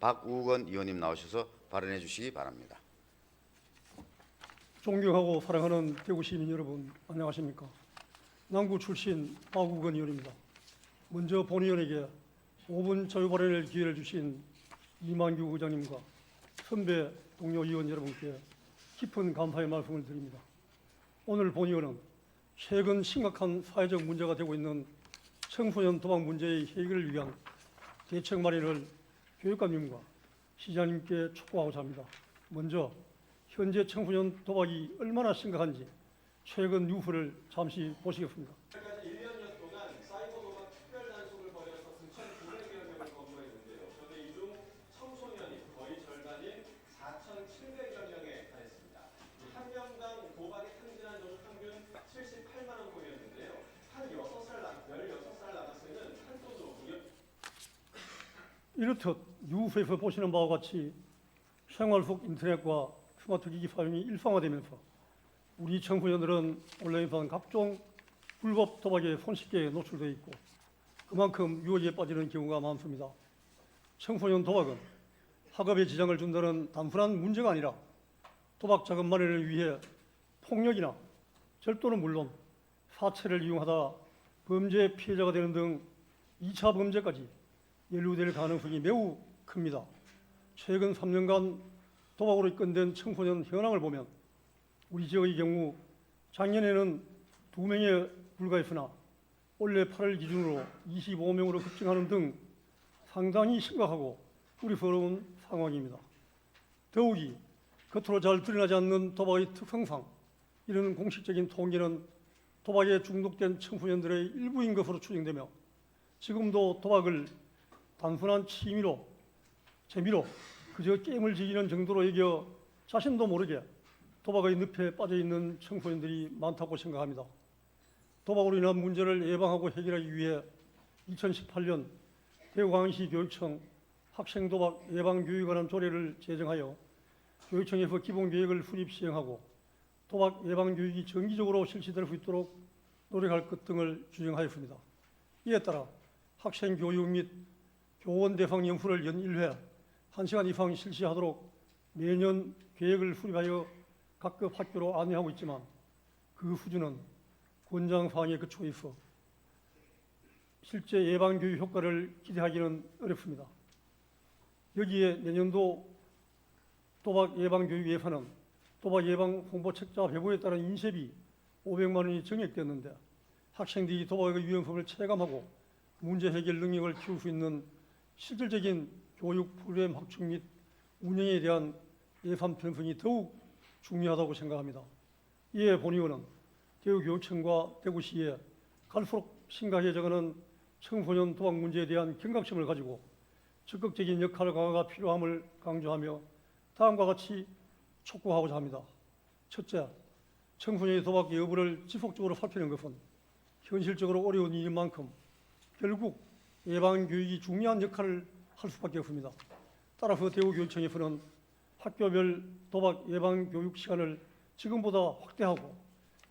박우건 의원님 나오셔서 발언해 주시기 바랍니다. 존경하고 사랑하는 대구 시민 여러분 안녕하십니까? 남구 출신 박우건 의원입니다. 먼저 본 의원에게 5분 자유 발언을 기회를 주신 이만규 의장님과 선배 동료 의원 여러분께 깊은 감사의 말씀을 드립니다. 오늘 본 의원은 최근 심각한 사회적 문제가 되고 있는 청소년 도박 문제의 해결을 위한 대책 마련을 교육감님과 시장님께 촉구하고자 합니다. 먼저 현재 청소년 도박이 얼마나 심각한지 최근 뉴스를 잠시 보시겠습니다. 이렇듯 뉴스에서 보시는 바와 같이 생활 속 인터넷과 스마트 기기 사용이 일상화되면서 우리 청소년들은 온라인상 각종 불법 도박에 손쉽게 노출되어 있고 그만큼 유혹에 빠지는 경우가 많습니다. 청소년 도박은 학업에 지장을 준다는 단순한 문제가 아니라 도박 자금 마련을 위해 폭력이나 절도는 물론 사채를 이용하다 범죄 피해자가 되는 등 2차 범죄까지 연루될 가능성이 매우 큽니다. 최근 3년간 도박으로 입건된 청소년 현황을 보면 우리 지역의 경우 작년에는 2명에 불과했으나 올해 8월 기준으로 25명으로 급증하는 등 상당히 심각하고 우려스러운 상황입니다. 더욱이 겉으로 잘 드러나지 않는 도박의 특성상 이런 공식적인 통계는 도박에 중독된 청소년들의 일부인 것으로 추정되며 지금도 도박을 단순한 취미로 재미로 그저 게임을 즐기는 정도로 여겨 자신도 모르게 도박의 늪에 빠져 있는 청소년들이 많다고 생각합니다. 도박으로 인한 문제를 예방하고 해결하기 위해 2018년 대구광역시 교육청 학생 도박 예방 교육에 관한 조례를 제정하여 교육청에서 기본 계획을 수립 시행하고 도박 예방 교육이 정기적으로 실시될 수 있도록 노력할 것 등을 규정하였습니다. 이에 따라 학생 교육 및 교원 대상 연수를 연 1회 1시간 이상 실시하도록 매년 계획을 수립하여 각급 학교로 안내하고 있지만 그 수준은 권장 사항에 그치고 있어 실제 예방 교육 효과를 기대하기는 어렵습니다. 여기에 내년도 도박 예방 교육 예산은 도박 예방 홍보 책자 배부에 따른 인쇄비 500만 원이 정액되었는데 학생들이 도박의 위험성을 체감하고 문제 해결 능력을 키울 수 있는 실질적인 교육 프로그램 확충 및 운영에 대한 예산 편성이 더욱 중요하다고 생각합니다. 이에 본 의원은 대구교육청과 대구시에 갈수록 심각해져가는 청소년 도박 문제에 대한 경각심을 가지고 적극적인 역할 강화가 필요함을 강조하며 다음과 같이 촉구하고자 합니다. 첫째, 청소년의 도박 여부를 지속적으로 살피는 것은 현실적으로 어려운 일인 만큼 결국 예방 교육이 중요한 역할을 할 수밖에 없습니다. 따라서 대구교육청에서는 학교별 도박 예방 교육 시간을 지금보다 확대하고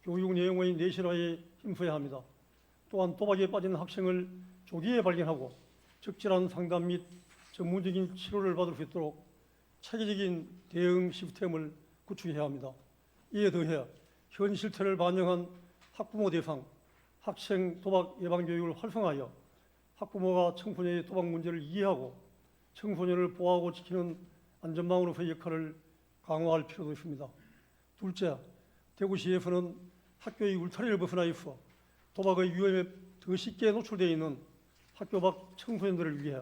교육 내용의 내실화에 힘써야 합니다. 또한 도박에 빠진 학생을 조기에 발견하고 적절한 상담 및 전문적인 치료를 받을 수 있도록 체계적인 대응 시스템을 구축해야 합니다. 이에 더해 현 실태를 반영한 학부모 대상 학생 도박 예방 교육을 활성화하여 학부모가 청소년의 도박 문제를 이해하고 청소년을 보호하고 지키는 안전망으로서의 역할을 강화할 필요도 있습니다. 둘째, 대구시에서는 학교의 울타리를 벗어나 있어 도박의 위험에 더 쉽게 노출되어 있는 학교 밖 청소년들을 위해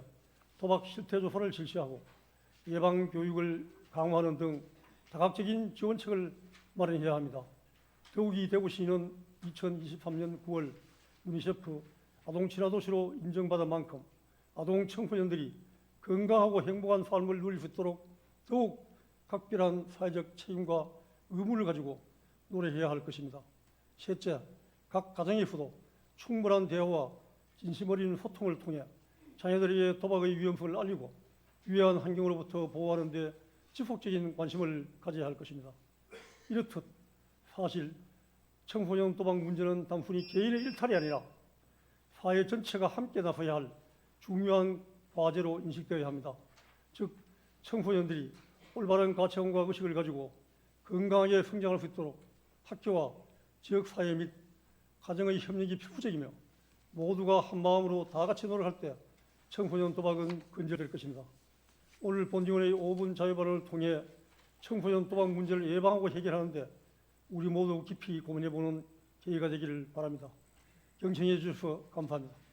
도박 실태 조사를 실시하고 예방 교육을 강화하는 등 다각적인 지원책을 마련해야 합니다. 더욱이 대구시는 2023년 9월 유니세프 아동 친화 도시로 인정받은 만큼 아동 청소년들이 건강하고 행복한 삶을 누릴 수 있도록 더욱 각별한 사회적 책임과 의무를 가지고 노력해야 할 것입니다. 셋째, 각 가정에서도 충분한 대화와 진심 어린 소통을 통해 자녀들에게 도박의 위험성을 알리고 유해한 환경으로부터 보호하는 데 지속적인 관심을 가져야 할 것입니다. 이렇듯 사실 청소년 도박 문제는 단순히 개인의 일탈이 아니라 사회 전체가 함께 나서야 할 중요한 과제로 인식되어야 합니다. 즉 청소년들이 올바른 가치관과 의식을 가지고 건강하게 성장할 수 있도록 학교와 지역 사회 및 가정의 협력이 필수적이며 모두가 한 마음으로 다 같이 노력할 때 청소년 도박은 근절될 것입니다. 오늘 본의원의 5분 자유발언을 통해 청소년 도박 문제를 예방하고 해결하는데 우리 모두 깊이 고민해보는 계기가 되기를 바랍니다. 경청해 주셔서 감사합니다.